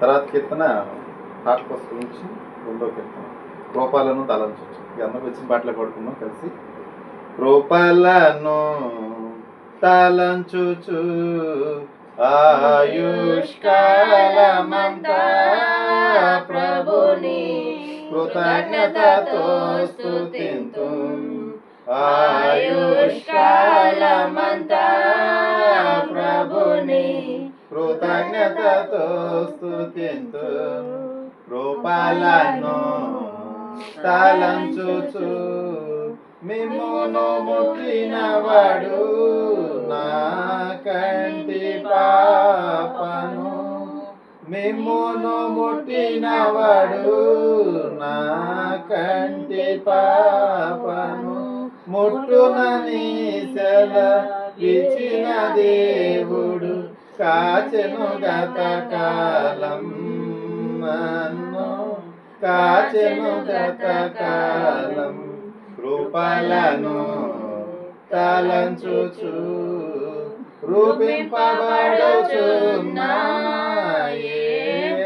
తర్వాత కీర్తన పాట పుస్తకం నుంచి రెండో కీర్తన. రూపాలను తలంచవచ్చు ఇక అందరికి వచ్చిన పాటలు పడుకున్నాం కలిసి. రూపాలను తలంచుచు ఆయుష్కాలమంతా ప్రభుని కృతజ్ఞతతో స్థుతింతు ఆయుష్కాలమంతా కృతజ్ఞతతో స్తుతింతు. రూపాలను తలంచుచు మిమ్మును ముట్టినవాడు నా కంటి పాపను. మిమ్మును ముట్టినవాడు నా కంటి పాపను. ముట్టునని సెల ఇచ్చిన దేవుడు. కాచెను గత కాలం నన్ను కాచెను గత కాలం రూపాలను తలంచుచు రూపింపబడుచున్నాయే.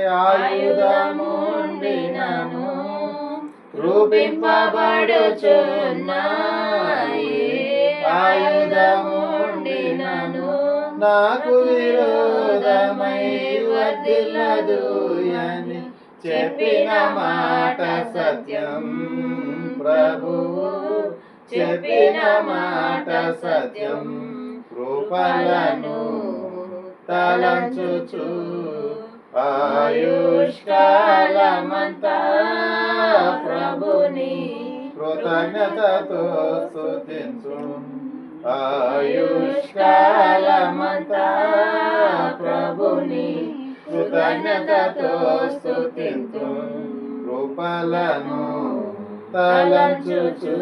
ఆయుధముండినను రూపింపబడుచున్నాయే. ఆయుధముండినను నాకు విరోధమై వర్దిల్లదు అని చెప్పిన మాట సత్యం. ప్రభు చెప్పిన మాట సత్యం. కృపలను తలంచుచు ఆయుష్కాలమంతా ప్రభుని కృతజ్ఞతతో స్తుతించు. ఆయుష్కాలమంతా ప్రభుని కృతజ్ఞతతో స్థుతింతు రూపాలను తలంచుచు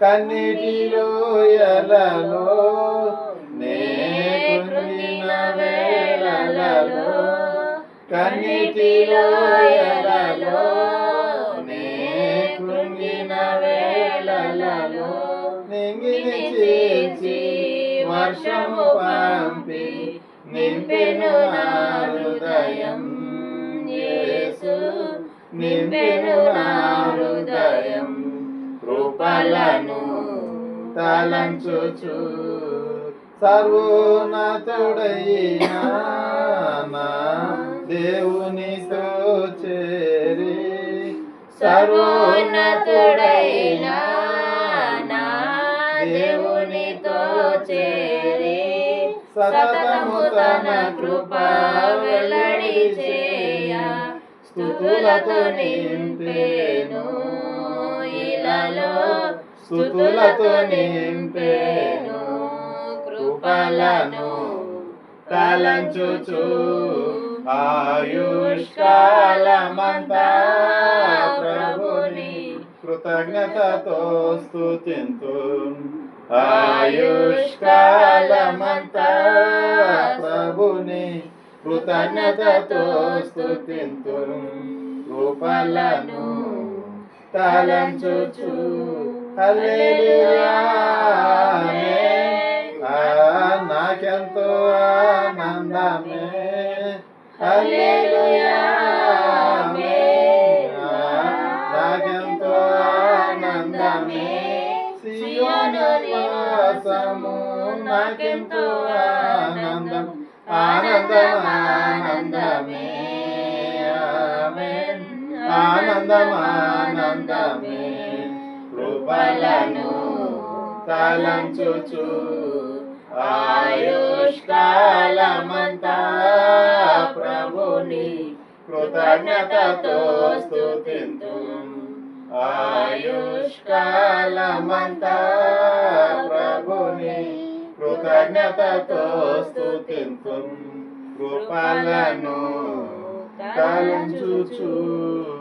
కన్నిటిలో ఎలలో నే వేళలలో కన్నిటిలో ఎలలో వర్షము పంపి నింపెను నా హృదయం. యేసు నింపెను నా హృదయం. కృపలను తలంచుచు సర్వోన్నతుడైన నా దేవునితో చేరి సర్వోన్నతుడైన దేవునితో చేరి సతతము తన కృప వెల్లడి చేయ. స్థుతులతో నింపేను ఇలలో. స్థుతులతో నింపేను కృపలను తలంచుచు. ఆయుష్కాలమంతా ప్రభుని కృతజ్ఞతతో స్తుతింతు. ఆయుష్కాలమంతా కృతజ్ఞతతో స్థుతింతురు రూపాలను తలంచుచు. నాకెంతో ఆనందమే. హల్లెలూయా నాకెంతో ఆనందమే. సియోను నాకెంతో ఆనందం. ఆనందం ఆనందమే కృపలను తలంచుచు. ఆయుష్కాలమంతా ప్రభుని కృతజ్ఞతతో స్థుతింతు ఆయుష్కాలమంతా కృతజ్ఞతతో స్తుతింతు. కృపలను తలంచుచు.